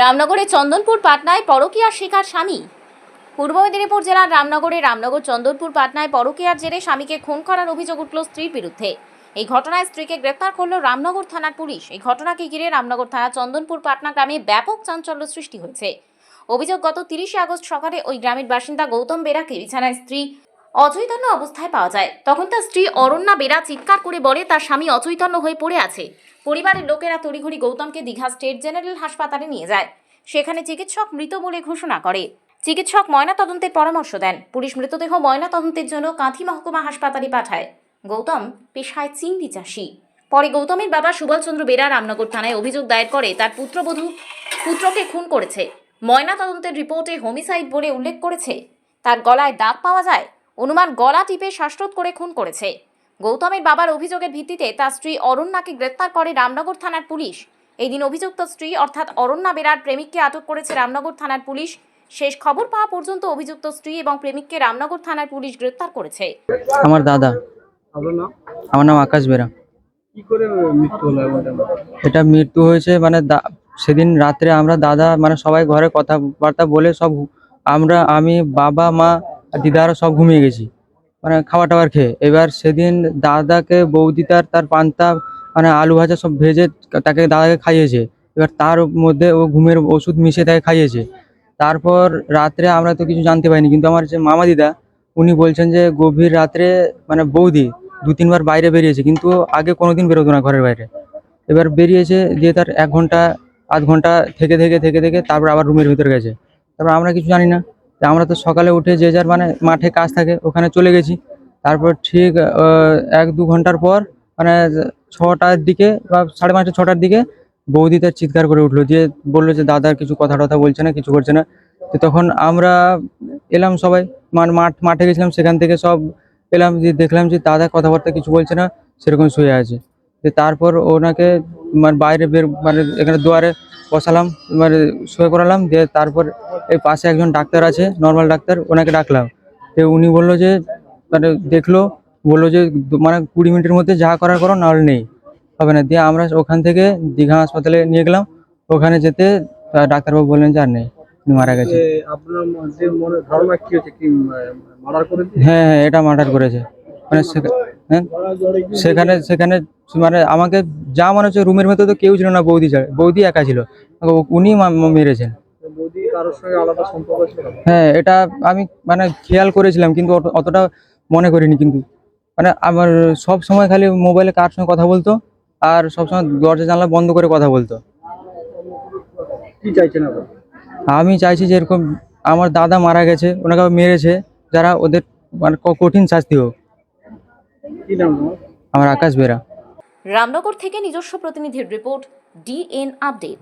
রামনগরের চন্দনপুর পাটনায় পরকীয়ার শিকার স্বামী। পূর্ব মেদিনীপুর জেলার রামনগরে রামনগর চন্দনপুর পাটনায় পরকীয়ার জেরে স্বামীকে খুন করার অভিযোগ উঠল স্ত্রীর বিরুদ্ধে। এই ঘটনায় স্ত্রীকে গ্রেপ্তার করল রামনগর থানার পুলিশ। এই ঘটনাকে ঘিরে রামনগর থানা চন্দনপুর পাটনা গ্রামে ব্যাপক চাঞ্চল্য সৃষ্টি হয়েছে। অভিযোগ গত তিরিশে আগস্ট সকালে ওই গ্রামের বাসিন্দা গৌতম বেরাকে বিছানায় স্ত্রী অচৈতন্য অবস্থায় পাওয়া যায়। তখন তার স্ত্রী অরণ্যা বেরা চিৎকার করে বলে, তার স্বামী অচৈতন্য হয়ে পড়ে আছে। পরিবারের লোকেরা তড়িঘড়ি গৌতমকে দীঘা স্টেট জেনারেল হাসপাতালে নিয়ে যায়। সেখানে চিকিৎসক মৃত বলে ঘোষণা করে। চিকিৎসক ময়নাতদন্তের পরামর্শ দেন। পুলিশ মৃতদেহ ময়নাতদন্তের জন্য কাঁথি মহকুমা হাসপাতালে পাঠায়। গৌতম পেশায় চিংড়ি চাষি। পরে গৌতমের বাবা সুবলচন্দ্র বেরা রামনগর থানায় অভিযোগ দায়ের করে, তার পুত্রবধূ পুত্রকে খুন করেছে। ময়নাতদন্তের রিপোর্টে হোমিসাইড বলে উল্লেখ করেছে। তার গলায় দাগ পাওয়া যায়? অনুমান গলা টিপে শ্বাসরোধ করে খুন করেছে। গৌতমের বাবার অভিযোগের ভিত্তিতে তার স্ত্রী অরণ্যাকে গ্রেপ্তার করে রামনগর থানার পুলিশ। এই দিন অভিযুক্ত স্ত্রী অর্থাৎ অরণ্যা বেরার প্রেমিককে আটক করেছে রামনগর থানার পুলিশ। শেষ খবর পাওয়া পর্যন্ত অভিযুক্ত স্ত্রী এবং প্রেমিককে রামনগর থানার পুলিশ গ্রেপ্তার করেছে। আমার দাদা। আমার নাম আকাশ বেরা। কি করে মৃত্যু হলো এমন এটা মৃত্যু হয়েছে মানে দা- সেদিন রাত্রে আমরা দাদা মানে সবাই ঘরে কথাবার্তা বলে সব আমরা আমি বাবা মা আর দিদারা সব ঘুমিয়ে গেছি। মানে খাবার টাবার খেয়ে। এবার সেদিন দাদাকে, বৌদি তার তার পান্তা মানে আলু ভাজা সব ভেজে তাকে দাদাকে খাইয়েছে। এবার তার মধ্যে ও ঘুমের ওষুধ মিশিয়ে তাকে খাইয়েছে। তারপর রাত্রে আমরা তো কিছু জানতে পারিনি, কিন্তু আমার যে মামা দিদা, উনি বলছেন যে গভীর রাত্রে মানে বৌদি দু তিনবার বাইরে বেরিয়েছে, কিন্তু আগে কোনোদিন বেরোতো না ঘরের বাইরে। এবার বেরিয়েছে দিয়ে তার এক ঘণ্টা, আধ ঘণ্টা থেকে থেকে থেকে থেকে তারপর আবার রুমের ভিতরে গেছে। তারপর আমরা কিছু জানি না। আমরা তো সকালে উঠে যে যার মানে মাঠে কাজ থাকে ওখানে চলে গেছি। তারপর ঠিক এক দু ঘণ্টার পর মানে ছটার দিকে বা সাড়ে পাঁচটা, ছটার দিকে বৌদি তার চিৎকার করে উঠল দিয়ে বলল যে দাদার কিছু কথা টথা বলছে না, কিছু করছে না। তো তখন আমরা এলাম সবাই মাঠ, মাঠে গেছিলাম, সেখান থেকে সব এলাম যে, দেখলাম যে, দাদা কথাবার্তা কিছু বলছে না, সেরকম শুয়ে আছে। যে তারপর ওনাকে মানে বাইরে বের মানে এখানে দুয়ারে বসালাম মানে শুয়ে করালাম দিয়ে তারপর এই পাশে একজন ডাক্তার আছে নর্মাল ডাক্তার ওনাকে ডাকলাম। তো উনি বলল যে মানে দেখল বলল যে মানে কুড়ি মিনিটের মধ্যে যা করার করো নাহলে নেই। হবে না। দিয়ে আমরা ওখান থেকে দীঘা হাসপাতালে নিয়ে গেলাম। ওখানে যেতে ডাক্তারবাবু বললেন যে আর নেই। মারা গেছে। হ্যাঁ হ্যাঁ এটা মার্ডার করেছে। মানে হ্যাঁ? সেখানে সেখানে মানে আমাকে যা মনে হচ্ছে রুমের ভেতরে তো কেউ ছিল না বৌদি বৌদি একা ছিল। উনি মেরেছেন। হ্যাঁ এটা আমি মানে খেয়াল করেছিলাম কিন্তু অত- অতটা মনে করিনি কিন্তু। মানে আমার সব সময় খালি মোবাইলে কার সঙ্গে কথা বলতো আর সব সময় দরজা জানলা বন্ধ করে কথা বলতো। কি চাইছেন আপনি? আমি চাইছি যে এরকম আমার দাদা মারা গেছে ওনাকে মেরেছে যারা ওদের মানে কঠিন শাস্তি হোক। কি নাম তোমার আমার আকাশ বেরা। রামনগর থেকে নিজস্ব প্রতিনিধির রিপোর্ট ডিএন আপডেট